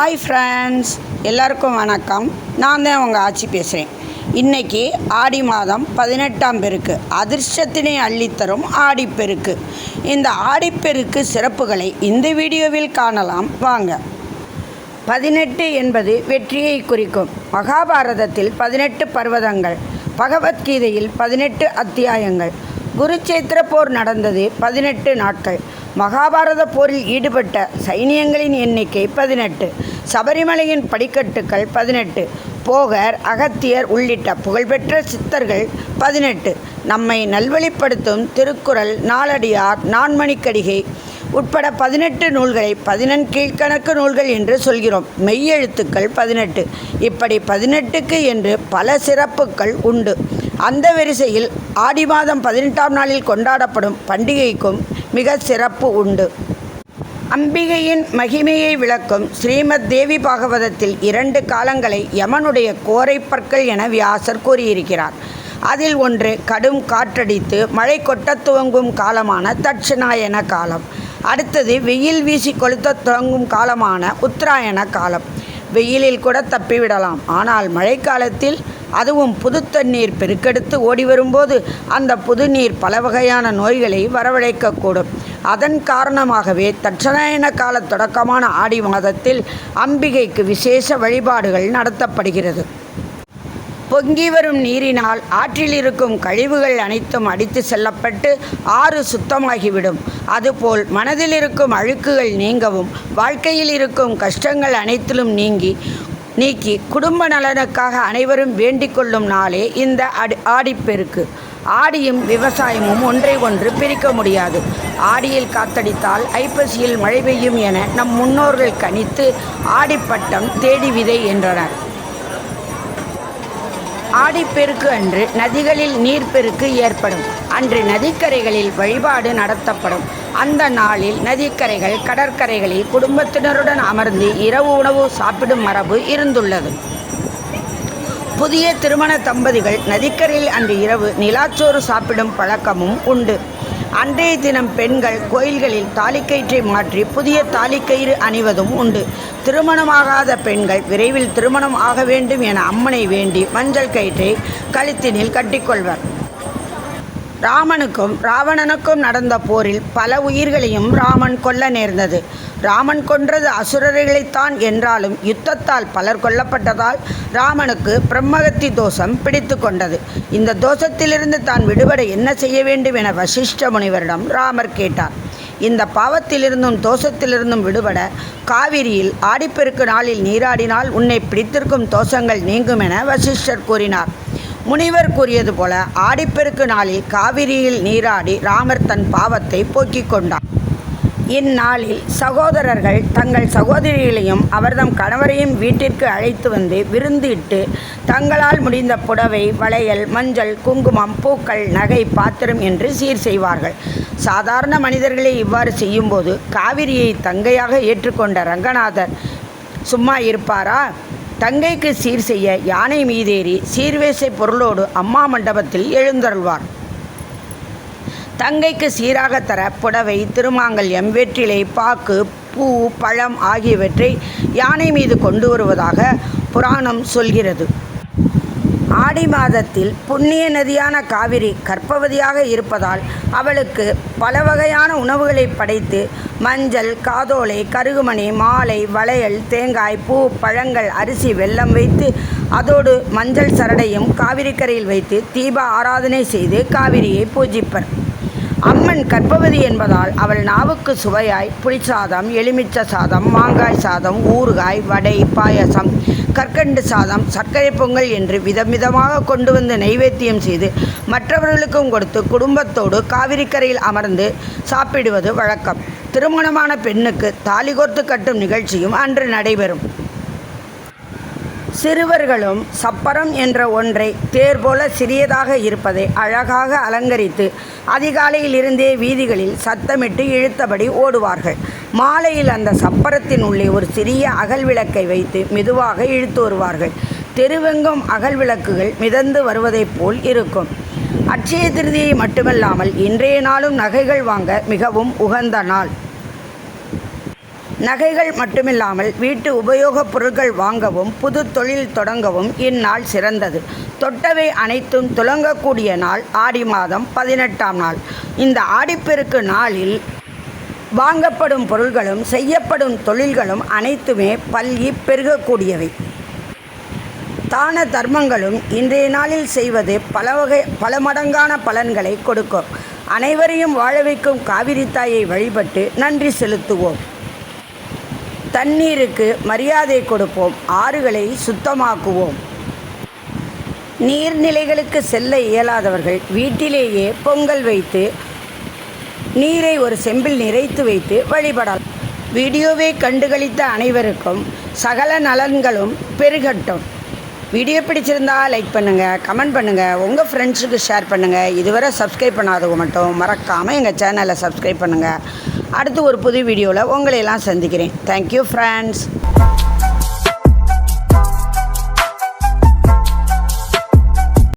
Hi friends எல்லாருக்கும் வணக்கம். நான் தான் உங்கள் ஆட்சி பேசுகிறேன் இன்றைக்கி ஆடி மாதம் பதினெட்டாம் பெருக்கு. அதிர்ஷ்டத்தினை அள்ளித்தரும் ஆடிப்பெருக்கு இந்த ஆடிப்பெருக்கு சிறப்புகளை இந்த வீடியோவில் காணலாம். வாங்க. பதினெட்டு என்பது வெற்றியை குறிக்கும். மகாபாரதத்தில் பதினெட்டு பர்வதங்கள் பகவத்கீதையில் பதினெட்டு அத்தியாயங்கள் குருச்சேத்திர போர் நடந்தது பதினெட்டு நாட்கள். மகாபாரத போரில் ஈடுபட்ட சைனியங்களின் எண்ணிக்கை பதினெட்டு சபரிமலையின் படிக்கட்டுகள் பதினெட்டு போகர் அகத்தியர் உள்ளிட்ட புகழ்பெற்ற சித்தர்கள் பதினெட்டு. நம்மை நல்வழிப்படுத்தும் திருக்குறள் நாலடியார் நான்மணிக்கடிகை உட்பட பதினெட்டு நூல்களை பதினெண் கீழ்கணக்கு நூல்கள் என்று சொல்கிறோம். மெய்யெழுத்துக்கள் பதினெட்டு. இப்படி பதினெட்டுக்கு என்று பல சிறப்புகள் உண்டு. அந்த வரிசையில் ஆடி மாதம் பதினெட்டாம் நாளில் கொண்டாடப்படும் பண்டிகைக்கும் மிக சிறப்பு உண்டு. அம்பிகையின் மகிமையை விளக்கும் ஸ்ரீமத் தேவி பாகவதத்தில் இரண்டு காலங்களை யமனுடைய கோரை பற்கள் என வியாசர் கூறியிருக்கிறார். அதில் ஒன்று கடும் காற்றடித்து மழை கொட்டத் துவங்கும் காலமான தட்சிணாயன காலம். அடுத்தது வெயில் வீசி கொளுத்த துவங்கும் காலமான உத்தராயண காலம். வெயிலில் கூட தப்பிவிடலாம். ஆனால் மழைக்காலத்தில் அதுவும் புது தண்ணீர் பெருக்கெடுத்து ஓடி வரும்போது அந்த புது நீர் பல வகையான நோய்களை வரவழைக்கக்கூடும். அதன் காரணமாகவே தட்சணாயன கால தொடக்கமான ஆடி மாதத்தில் அம்பிகைக்கு விசேஷ வழிபாடுகள் நடத்தப்படுகிறது. பொங்கி வரும் நீரினால் ஆற்றில் இருக்கும் கழிவுகள் அனைத்தும் அடித்து செல்லப்பட்டு ஆறு சுத்தமாகிவிடும். அதுபோல் மனதில் இருக்கும் அழுக்குகள் நீங்கவும் வாழ்க்கையில் இருக்கும் கஷ்டங்கள் அனைத்திலும் நீங்கி நீக்கி குடும்ப நலனுக்காக அனைவரும் வேண்டிக் கொள்ளும் நாளே இந்த அடி ஆடிப்பெருக்கு ஆடியும் விவசாயமும் ஒன்றை ஒன்று பிரிக்க முடியாது. ஆடியில் காத்தடித்தால் ஐப்பசியில் மழை பெய்யும் என நம் முன்னோர்கள் கணித்து ஆடிப்பட்டம் தேடி விதை என்றனர். ஆடிப்பெருக்கு அன்று நதிகளில் நீர்ப்பெருக்கு ஏற்படும். அன்று நதிக்கரைகளில் வழிபாடு நடத்தப்படும். அந்த நாளில் நதிக்கரைகள் கடற்கரைகளில் குடும்பத்தினருடன் அமர்ந்து இரவு உணவு சாப்பிடும் மரபு இருந்துள்ளது. புதிய திருமண தம்பதிகள் நதிக்கரையில் அன்று இரவு நிலாச்சோறு சாப்பிடும் பழக்கமும் உண்டு. அன்றைய தினம் பெண்கள் கோயில்களில் தாலிக்கயிற்றை மாற்றி புதிய தாலிக்கயிறு அணிவதும் உண்டு. திருமணமாகாத பெண்கள் விரைவில் திருமணம் ஆக வேண்டும் என அம்மனை வேண்டி மஞ்சள் கயிற்றை கழுத்தினில் கட்டிக்கொள்வர். ராமனுக்கும் ராவணனுக்கும் நடந்த போரில் பல உயிர்களையும் ராமன் கொல்ல நேர்ந்தது. ராமன் கொன்றது அசுரர்களைத்தான் என்றாலும் யுத்தத்தால் பலர் கொல்லப்பட்டதால் ராமனுக்கு பிரம்மகத்தி தோஷம் பிடித்து கொண்டது. இந்த தோஷத்திலிருந்து தான் விடுபட என்ன செய்ய வேண்டும் என வசிஷ்ட முனிவரிடம் ராமர் கேட்டார். இந்த பாவத்திலிருந்தும் தோஷத்திலிருந்தும் விடுபட காவிரியில் ஆடிப்பெருக்கு நாளில் நீராடினால் உன்னை பிடித்திருக்கும் தோஷங்கள் நீங்கும் என வசிஷ்டர் கூறினார். முனிவர் கூறியது போல ஆடிப்பெருக்கு நாளில் காவிரியில் நீராடி ராமர் தன் பாவத்தை போக்கிக் கொண்டார். இந்நாளில் சகோதரர்கள் தங்கள் சகோதரிகளையும் அவர்தம் கணவரையும் வீட்டிற்கு அழைத்து வந்து விருந்திட்டு தங்களால் முடிந்த புடவை வளையல் மஞ்சள் குங்குமம் பூக்கள் நகை பாத்திரம் என்று சீர் செய்வார்கள். சாதாரண மனிதர்களை இவ்வாறு செய்யும்போது காவிரியை தங்கையாக ஏற்றுக்கொண்ட ரங்கநாதர் சும்மா இருப்பாரா? தங்கைக்கு சீர் செய்ய யானை மீதேறி சீர்வேசை பொருளோடு அம்மா மண்டபத்தில் எழுந்தருள்வார். தங்கைக்கு சீராக தர புடவை திருமாங்கல்யம் வெற்றிலை பாக்கு பூ பழம் ஆகியவற்றை யானை மீது கொண்டு வருவதாக புராணம் சொல்கிறது. ஆடி மாதத்தில் புண்ணிய நதியான காவிரி கர்ப்பவதியாக இருப்பதால் அவளுக்கு பல வகையான உணவுகளை படைத்து மஞ்சள் காதோலை கருகுமணி மாலை வளையல் தேங்காய் பூ பழங்கள் அரிசி வெல்லம் வைத்து அதோடு மஞ்சள் சரடையும் காவிரிக்கரையில் வைத்து தீப ஆராதனை செய்து காவிரியை பூஜிப்பர். அம்மன் கற்பவதி என்பதால் அவள் நாவுக்கு சுவையாய் புளிச்சாதம் எலுமிச்சை சாதம் மாங்காய் சாதம் ஊறுகாய் வடை பாயசம் கற்கண்டு சாதம் சர்க்கரை பொங்கல் என்று விதம் விதமாக கொண்டு வந்து நைவேத்தியம் செய்து மற்றவர்களுக்கும் கொடுத்து குடும்பத்தோடு காவிரிக்கரையில் அமர்ந்து சாப்பிடுவது வழக்கம். திருமணமான பெண்ணுக்கு தாலி கோர்த்து கட்டும் நிகழ்ச்சியும் அன்று நடைபெறும். சிறுவர்களும் சப்பரம் என்ற ஒன்றை தேர் போல சிறியதாக இருப்பதை அழகாக அலங்கரித்து அதிகாலையில் இருந்தே வீதிகளில் சத்தமிட்டு இழுத்தபடி ஓடுவார்கள். மாலையில் அந்த சப்பரத்தின் உள்ளே ஒரு சிறிய அகல் விளக்கை வைத்து மெதுவாக இழுத்து வருவார்கள். தெருவெங்கும் அகல் விளக்குகள் மிதந்து வருவதைப் போல் இருக்கும். அட்சய திருதியை மட்டுமல்லாமல் இன்றைய நாளும் நகைகள் வாங்க மிகவும் உகந்த நாள். நகைகள் மட்டுமில்லாமல் வீட்டு உபயோகப் பொருட்கள் வாங்கவும் புது தொழில் தொடங்கவும் இந்நாள் சிறந்தது. தொட்டவை அனைத்தும் துலங்கக்கூடிய நாள் ஆடி மாதம் பதினெட்டாம் நாள். இந்த ஆடிப்பெருக்கு நாளில் வாங்கப்படும் பொருள்களும் செய்யப்படும் தொழில்களும் அனைத்துமே பல்கி பெருகக்கூடியவை. தான தர்மங்களும் இன்றைய நாளில் செய்வது பல வகை பல மடங்கான பலன்களை கொடுக்கும். அனைவரையும் வாழ வைக்கும் காவிரி தாயை வழிபட்டு நன்றி செலுத்துவோம். தண்ணீருக்கு மரியாதை கொடுப்போம் ஆறுகளை சுத்தமாக்குவோம். நீர்நிலைகளுக்கு செல்ல இயலாதவர்கள் வீட்டிலேயே பொங்கல் வைத்து நீரை ஒரு செம்பில் நிறைத்து வைத்து வழிபடலாம். வீடியோவை கண்டுகளித்த அனைவருக்கும் சகல நலன்களும் பெருகட்டும். வீடியோ பிடிச்சிருந்தா லைக் பண்ணுங்கள் கமெண்ட் பண்ணுங்கள் உங்கள் ஃப்ரெண்ட்ஸுக்கு ஷேர் பண்ணுங்கள் இதுவரை சப்ஸ்கிரைப் பண்ணாதவங்க மட்டும் மறக்காமல் எங்கள் சேனலை சப்ஸ்கிரைப் பண்ணுங்கள் அடுத்து ஒரு புது வீடியோவில் உங்களையெல்லாம் சந்திக்கிறேன். Thank you friends